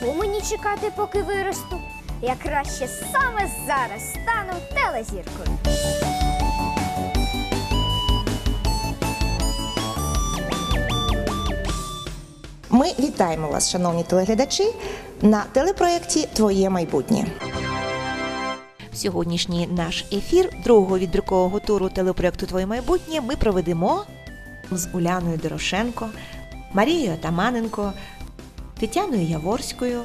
Чого мені чекати, поки виросту? Я краще саме зараз стану телезіркою. Ми вітаємо вас, шановні телеглядачі, на телепроєкті Твоє майбутнє. Сьогоднішній наш ефір другого відбіркового туру телепроєкту Твоє майбутнє ми проведемо з Уляною Дорошенко, Марією Атаманенко, Тетяною Яворською,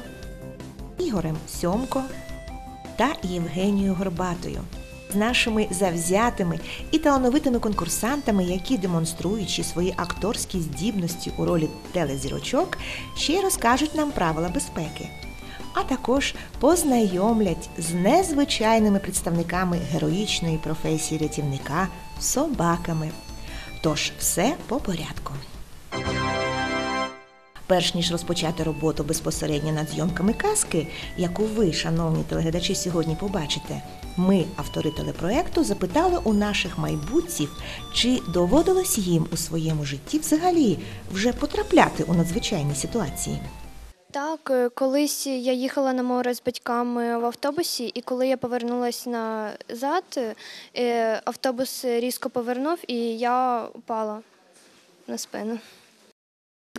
Ігорем Сьомко та Євгенією Горбатою. З нашими завзятими і талановитими конкурсантами, які, демонструючи свої акторські здібності у ролі телезірочок, ще й розкажуть нам правила безпеки, а також познайомлять з незвичайними представниками героїчної професії рятівника собаками. Тож все по порядку. Перш ніж розпочати роботу безпосередньо над зйомками казки, яку ви, шановні телеглядачі, сьогодні побачите, ми, автори телепроекту, запитали у наших майбутців, чи доводилось їм у своєму житті взагалі вже потрапляти у надзвичайні ситуації. Так, е, колись я їхала на море з батьками в автобусі, і коли я повернулася назад, е, автобус різко повернув, і я упала на спину.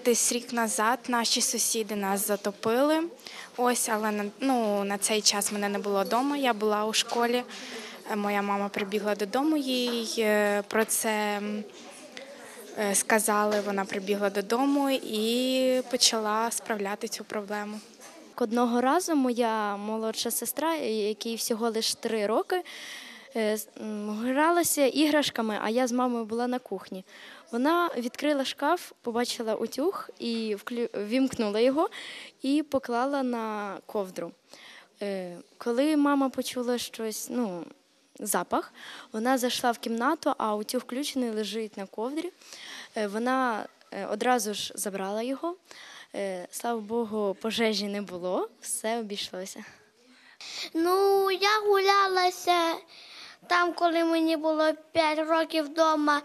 Десь рік назад наші сусіди нас затопили. Ось, але на, ну, на цей час мене не було вдома. Я була у школі. Е, Моя мама прибігла додому, їй е, про це е, сказали. Вона прибігла додому і почала справляти цю проблему. Одного разу моя молодша сестра, якій всього лише три роки, гралася іграшками, а я з мамою була на кухні. Вона відкрила шкаф, побачила утюг і вімкнула його і поклала на ковдру. Е, Коли мама почула щось, ну, запах, вона зайшла в кімнату, а утюг включений лежить на ковдрі. Е, Вона е, одразу ж забрала його. Слава Богу, пожежі не було, все обійшлося. Ну, я гулялася там, коли мені було 5 років вдома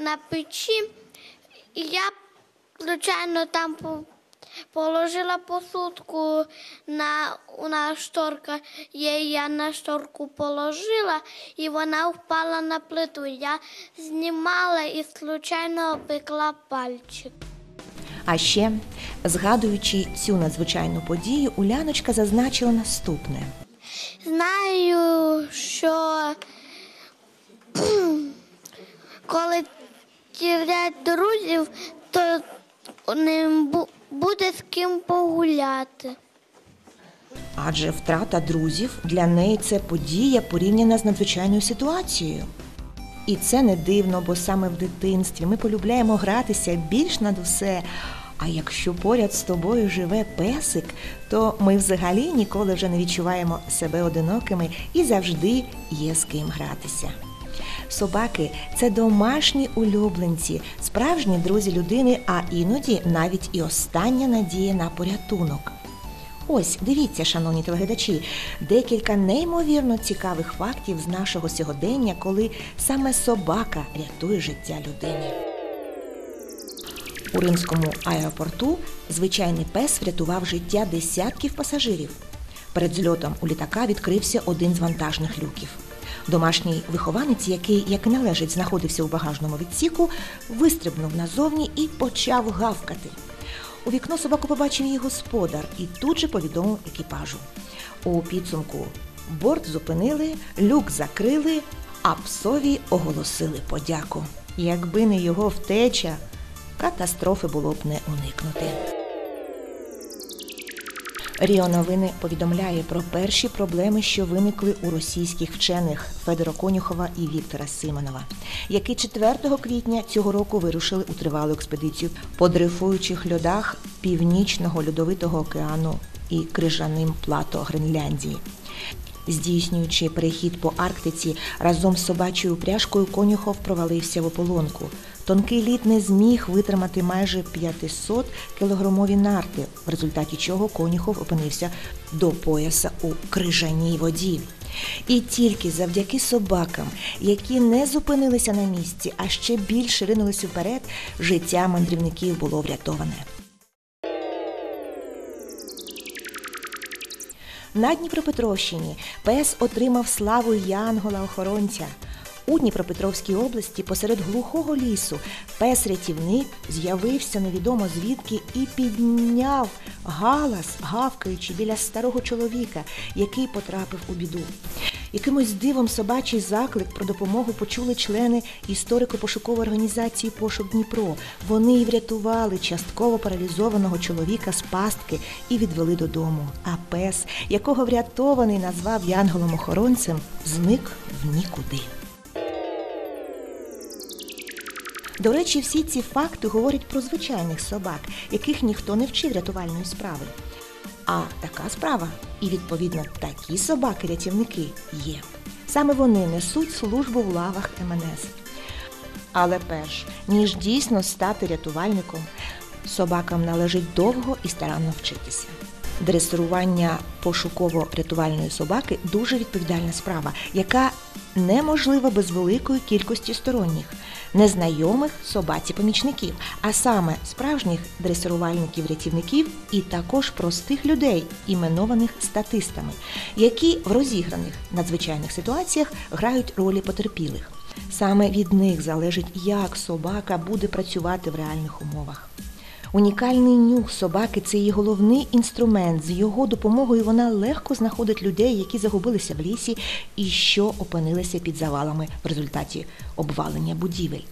на печі. І я, звичайно, там положила посудку на у нас шторка є, я на шторку положила, і вона впала на плиту. Я знімала і случайно опекла пальчик. А ще, згадуючи цю надзвичайну подію, Уляночка зазначила наступне. Знаю, що коли тірять друзів, то не буде з ким погуляти. Адже втрата друзів для неї це подія порівняна з надзвичайною ситуацією. І це не дивно, бо саме в дитинстві ми полюбляємо гратися більш над усе. А якщо поряд з тобою живе песик, то ми взагалі ніколи вже не відчуваємо себе одинокими і завжди є з ким гратися. Собаки це домашні улюбленці, справжні друзі людини, а іноді навіть і остання надія на порятунок. Ось, дивіться, шановні телеглядачі, декілька неймовірно цікавих фактів з нашого сьогодення, коли саме собака рятує життя людини. У римському аеропорту звичайний пес врятував життя десятків пасажирів. Перед зльотом у літака відкрився один з вантажних люків. Домашній вихованець, який, як і належить, знаходився у багажному відсіку, вистрибнув назовні і почав гавкати. У вікно собаку побачив її господар і тут же повідомив екіпажу. У підсумку борт зупинили, люк закрили, а псові оголосили подяку. Якби не його втеча, катастрофи було б не уникнути. Ріо Новини повідомляє про перші проблеми, що виникли у російських вчених Федора Конюхова і Віктора Симонова, які 4 квітня цього року вирушили у тривалу експедицію по дрейфуючих льодах Північного льодовитого океану і крижаним плато Гренляндії. Здійснюючи перехід по Арктиці разом з собачою упряжкою, Конюхов провалився в ополонку. Тонкий лід не зміг витримати майже 500 кілограмові нарти, в результаті чого Конюхов опинився до пояса у крижаній воді. І тільки завдяки собакам, які не зупинилися на місці, а ще більше ринулися вперед, життя мандрівників було врятоване. На Дніпропетровщині пес отримав славу Янгола-охоронця. У Дніпропетровській області посеред глухого лісу пес-рятівник з'явився невідомо звідки і підняв галас, гавкаючи біля старого чоловіка, який потрапив у біду. Якимось дивом собачий заклик про допомогу почули члени історико-пошукової організації Пошук Дніпро. Вони й врятували частково паралізованого чоловіка з пастки і відвели додому. А пес, якого врятований назвав янголом-охоронцем, зник в нікуди. До речі, всі ці факти говорять про звичайних собак, яких ніхто не вчив рятувальної справи. А така справа, і відповідно такі собаки-рятівники є. Саме вони несуть службу в лавах МНС. Але перш ніж дійсно стати рятувальником, собакам належить довго і старанно вчитися. Дресирування пошуково-рятувальної собаки дуже відповідальна справа, яка неможлива без великої кількості сторонніх, незнайомих собаці-помічників, а саме справжніх дресирувальників-рятівників і також простих людей, іменованих статистами, які в розіграних надзвичайних ситуаціях грають ролі потерпілих. Саме від них залежить, як собака буде працювати в реальних умовах. Унікальний нюх собаки це її головний інструмент. З його допомогою вона легко знаходить людей, які загубилися в лісі і що опинилися під завалами в результаті обвалення будівель.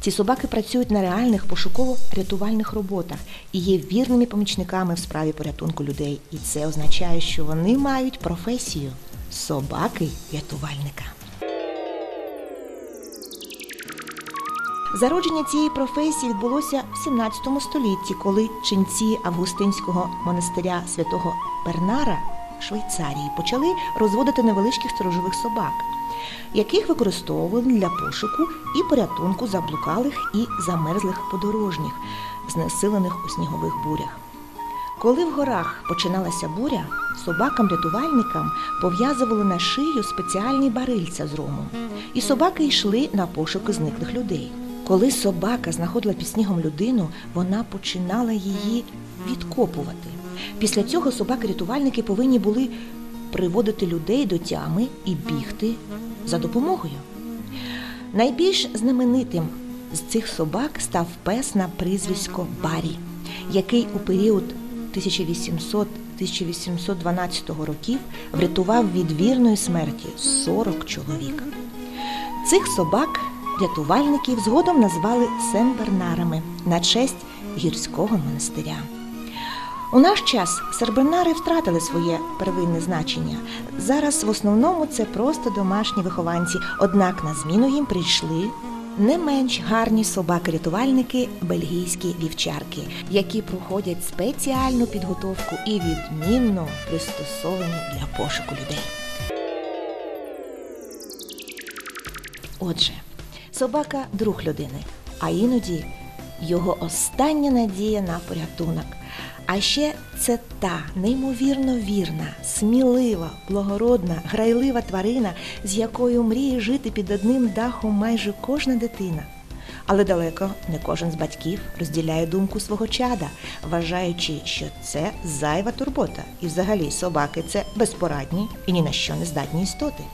Ці собаки працюють на реальних пошуково-рятувальних роботах і є вірними помічниками в справі порятунку людей. І це означає, що вони мають професію собаки-рятувальника. Зародження цієї професії відбулося в 17 столітті, коли ченці Августинського монастиря святого Бернара Швейцарії почали розводити невеличких сторожових собак, яких використовували для пошуку і порятунку заблукалих і замерзлих подорожніх, знесилених у снігових бурях. Коли в горах починалася буря, собакам-рятувальникам пов'язували на шию спеціальні барильця з ромом, і собаки йшли на пошуки зниклих людей. Коли собака знаходила під снігом людину, вона починала її відкопувати. Після цього собаки-рятувальники повинні були приводити людей до тями і бігти за допомогою. Найбільш знаменитим з цих собак став пес на прізвисько Барі, який у період 1800-1812 років врятував від вірної смерті 40 чоловік. Цих собак рятувальників згодом назвали Сен-Бернарами на честь гірського монастиря. У наш час сербернари втратили своє первинне значення. Зараз в основному це просто домашні вихованці, однак на зміну їм прийшли не менш гарні собаки-рятувальники бельгійські вівчарки, які проходять спеціальну підготовку і відмінно пристосовані для пошуку людей. Отже, собака друг людини, а іноді його остання надія на порятунок. А ще це та неймовірно вірна, смілива, благородна, грайлива тварина, з якою мріє жити під одним дахом майже кожна дитина. Але далеко не кожен з батьків розділяє думку свого чада, вважаючи, що це зайва турбота, і взагалі собаки це безпорадні і ні на що не здатні істоти.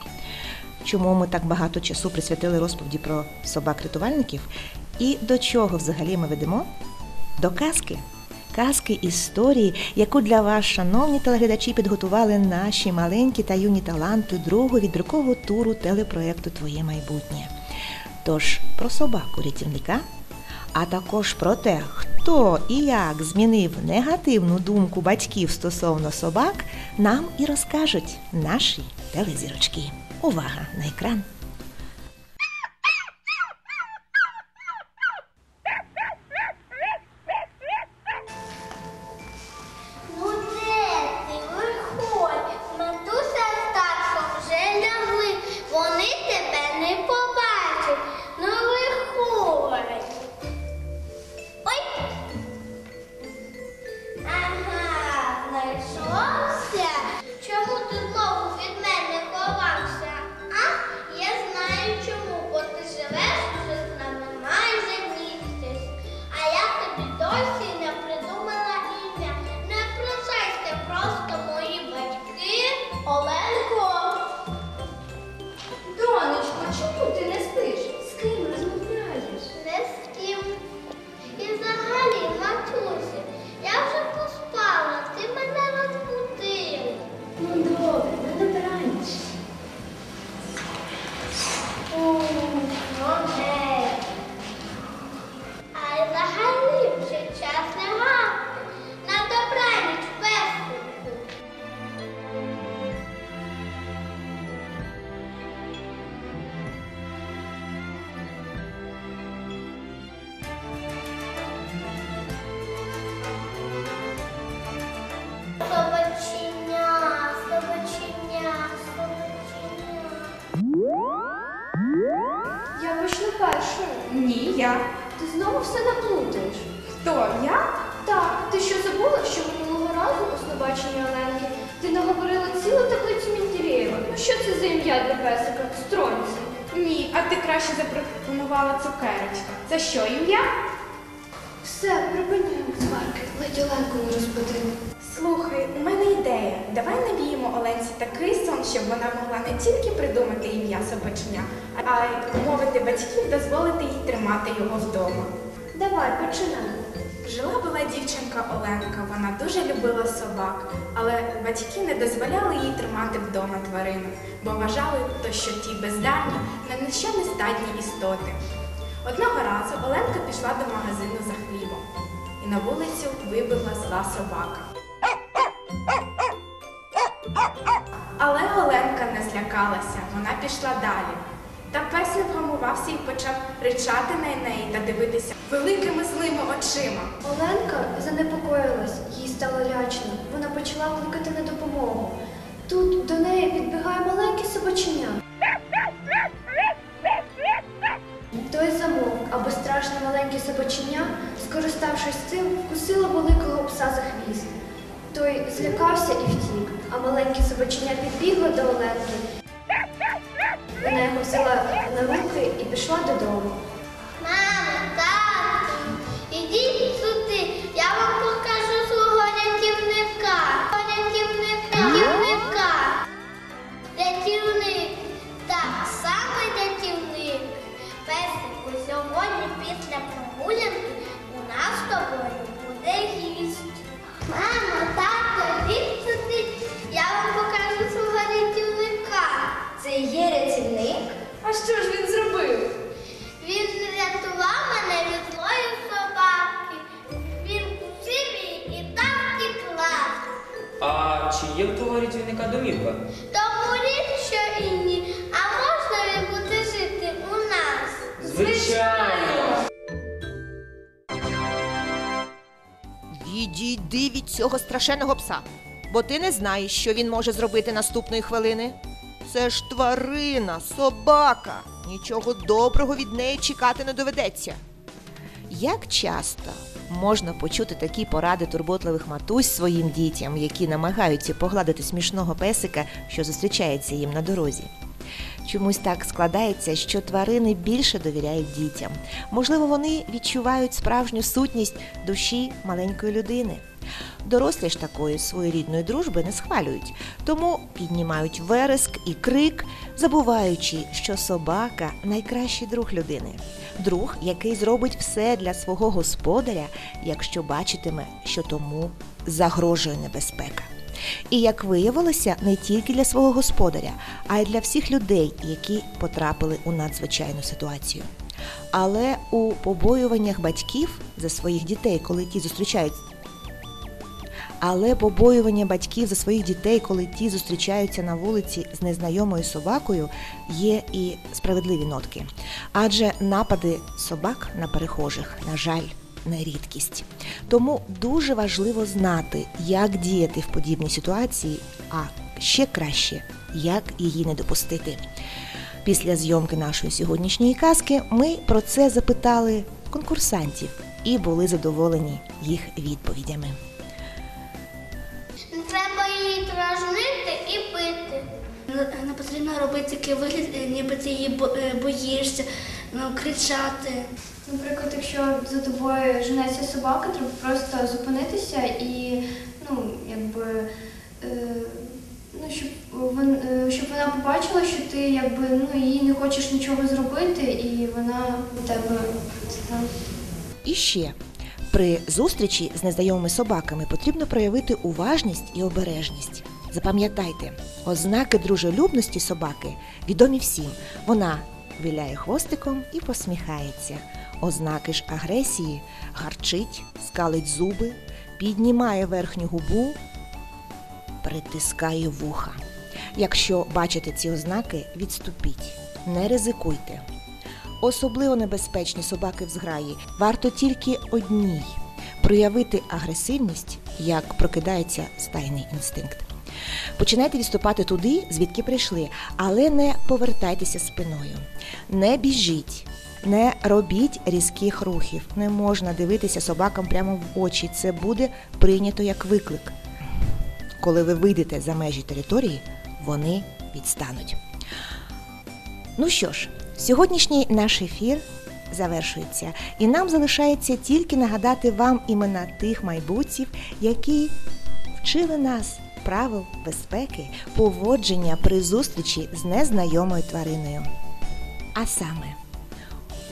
Чому ми так багато часу присвятили розповіді про собак-рятувальників? І до чого взагалі ми ведемо? До казки. Казки історії, яку для вас, шановні телеглядачі, підготували наші маленькі та юні таланти другого відрокового туру телепроекту Твоє майбутнє. Тож про собаку рятівника, а також про те, Хто і як змінив негативну думку батьків стосовно собак, нам і розкажуть наші телезірочки. Увага на екран! Краще запропонувала цукерочка. Це що, ім'я? Все, припиняємо сварки. Ледь Оленку не розбудили. Слухай, у мене ідея. Давай навіємо Оленці такий сон, щоб вона могла не тільки придумати ім'я собачня, а й умовити батьків дозволити їй тримати його вдома. Давай, починай. Жила була дівчинка Оленка. Вона дуже любила собак, але батьки не дозволяли їй тримати вдома тварину, бо вважали, то, що ті бездарні, на ніщо не здатні істоти. Одного разу Оленка пішла до магазину за хлібом, і на вулицю вибігла зла собака. Але Оленка не злякалася, вона пішла далі. Та пес не вгамувався і почав ричати на неї та дивитися великими злими очима. Оленка занепокоїлась, їй стало лячно. Вона почала кликати на допомогу. Тут до неї підбігає маленьке собаченя. Той замовк, аби страшне маленьке собаченя, скориставшись цим, вкусило великого пса за хвіст. Той злякався і втік, а маленьке собаченя підбігло до Оленки. Вона його взяла на руки і пішла додому. Нас страшенного пса, бо ти не знаєш, що він може зробити наступної хвилини. Це ж тварина, собака. Нічого доброго від неї чекати не доведеться. Як часто можна почути такі поради турботливих матусь своїм дітям, які намагаються погладити смішного песика, що зустрічається їм на дорозі? Чомусь так складається, що тварини більше довіряють дітям. Можливо, вони відчувають справжню сутність душі маленької людини. Дорослі ж такої своєрідної дружби не схвалюють, тому піднімають вереск і крик, забуваючи, що собака найкращий друг людини, друг, який зробить все для свого господаря, якщо бачитиме, що тому загрожує небезпека. І як виявилося, не тільки для свого господаря, а й для всіх людей, які потрапили у надзвичайну ситуацію. Але у побоюваннях батьків за своїх дітей, коли ті зустрічають. Але побоювання батьків за своїх дітей, коли ті зустрічаються на вулиці з незнайомою собакою, є і справедливі нотки. Адже напади собак на перехожих, на жаль, не рідкість. Тому дуже важливо знати, як діяти в подібній ситуації, а ще краще, як її не допустити. Після зйомки нашої сьогоднішньої казки ми про це запитали конкурсантів і були задоволені їх відповідями. Не треба її дражнити і бити. Не не потрібно робити такий вигляд, е, ніби ти її е, боїшся, ну, кричати. Наприклад, якщо за тобою женеться собака, треба просто зупинитися і ну, якби, е, ну, щоб, вон, е, щоб вона побачила, що ти якби, ну, їй не хочеш нічого зробити, і вона у тебе. І ще при зустрічі з незнайомими собаками потрібно проявити уважність і обережність. Запам'ятайте, ознаки дружелюбності собаки відомі всім. Вона виляє хвостиком і посміхається. Ознаки ж агресії гарчить, скалить зуби, піднімає верхню губу, притискає вуха. Якщо бачите ці ознаки, відступіть, не ризикуйте. Особливо небезпечні собаки в зграї варто тільки одній проявити агресивність, як прокидається стайний інстинкт. Починайте відступати туди, звідки прийшли, але не повертайтеся спиною. Не біжіть, не робіть різких рухів. Не можна дивитися собакам прямо в очі. Це буде прийнято як виклик. Коли ви вийдете за межі території, вони відстануть. Ну що ж, сьогоднішній наш ефір завершується, і нам залишається тільки нагадати вам імена тих майбутців, які вчили нас правил безпеки, поводження при зустрічі з незнайомою твариною. А саме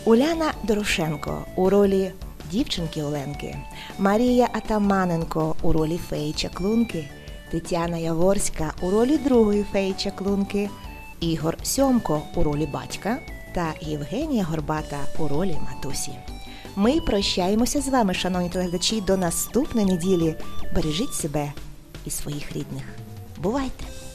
Уляна Дорошенко у ролі дівчинки Оленки, Марія Атаманенко у ролі феї Чаклунки, Тетяна Яворська у ролі другої феї Чаклунки, Ігор Сьомко у ролі батька та Євгенія Горбата у ролі матусі. Ми прощаємося з вами, шановні телеглядачі, до наступної неділі. Бережіть себе і своїх рідних. Бувайте!